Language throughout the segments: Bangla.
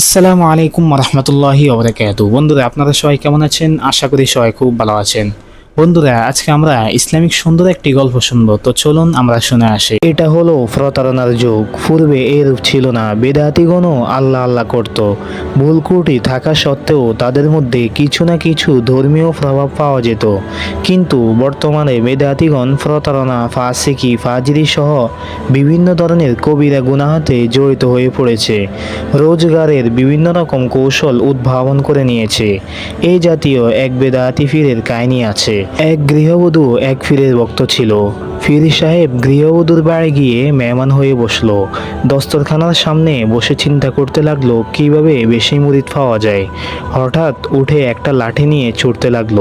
আসসালামু আলাইকুম রহমতুল্লাহি ওবরাকাত বন্ধুরা, আপনারা সবাই কেমন আছেন? আশা করি সবাই খুব ভালো আছেন। বন্ধুরা, আজকে আমরা ইসলামিক সুন্দর একটি গল্প শুনব। তো চলুন আমরা শুনে আসি। এটা হলো প্রতারণার যুগ। পূর্বে এরূপ ছিল না। বেদাতিগণও আল্লাহ আল্লাহ করত। ভুল ত্রুটি থাকা সত্ত্বেও তাদের মধ্যে কিছু না কিছু ধর্মীয় প্রভাব পাওয়া যেত। কিন্তু বর্তমানে বেদাতিগণ প্রতারণা, ফাসিকি ফাজিরি সহ বিভিন্ন ধরনের কবিরা গুনাহাতে জড়িত হয়ে পড়েছে। রোজগারের বিভিন্ন রকম কৌশল উদ্ভাবন করে নিয়েছে। এই জাতীয় এক বেদাতি ফিরের কাহিনী আছে। এক গৃহবধূ এক ফিরের ভক্ত ছিল। ফির সাহেব গৃহবধূর বাড়ি গিয়ে মেহমান হয়ে বসল। দস্তরখানার সামনে বসে চিন্তা করতে লাগল, কীভাবে বেশি মুরিদ পাওয়া যায়। হঠাৎ উঠে একটা লাঠি নিয়ে ছুটতে লাগল।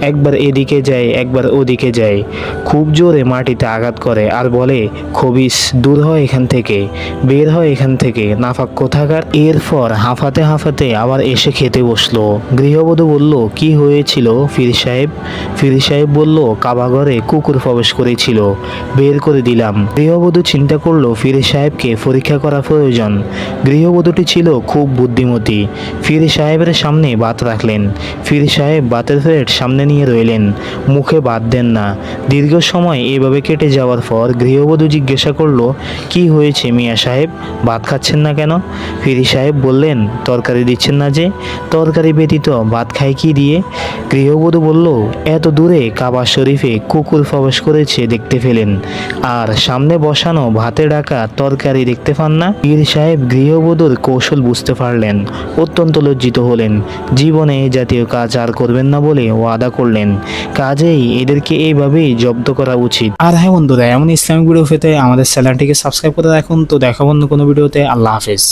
একবার এদিকে যায়, একবার ওদিকে যায়। খুব জোরে মাটিতে আঘাত করে আর বলে খবিস দূর হয় এখান থেকে, বের হয় এখান থেকে। নাফাক কোথাকার? এরপর হাঁফাতে হাঁফাতে আবার এসে খেতে বসল। গৃহবধূ বলল, কি হয়েছিল ফির সাহেব? ফির সাহেব বলল, কাবাঘরে কুকুর প্রবেশ করেছিল। বের করে দিলাম। গৃহবধূ চিন্তা করল, ফির সাহেবকে পরীক্ষা করা প্রয়োজন। গৃহবধূটি ছিল খুব বুদ্ধিমতী। ফির সাহেবের সামনে বাত রাখলেন। ফির সাহেব ভাতের প্লেট সামনে নিয়ে রইলেন। মুখে ভাত দেন না। দীর্ঘ সময় এভাবে কেটে যাওয়ার পর গৃহবধূ জিজ্ঞাসা করল, কি হয়েছে মিয়া সাহেব? ভাত খাচ্ছেন না কেন? ফিরি সাহেব বললেন, তরকারি দিচ্ছেন না যে। তরকারি ব্যতীত ভাত খায় কি দিয়ে? গৃহবধূ বলল, এত দূরে কাবা শরীফে কুকুর প্রবেশ করেছে দেখতে পেলেন। আর সামনে বসানো ভাতে ডাকা তরকারি দেখতে পান না? পীর সাহেব গৃহবধূর কৌশল বুঝতে পারলেন, অত্যন্ত লজ্জিত হলেন। জীবনে এই জাতীয় কাজ আর করবেন না বলে ওয়াদা করলেন। কাজেই এদেরকে এইভাবেই জব্দ করা উচিত। আর হ্যাঁ বন্ধুরা, এমন ইসলামিক ভিডিও পেতে আমাদের চ্যানেলটিকে সাবস্ক্রাইব করে রাখুন। তো দেখা বন্ধু কোনো ভিডিওতে। আল্লাহ হাফেজ।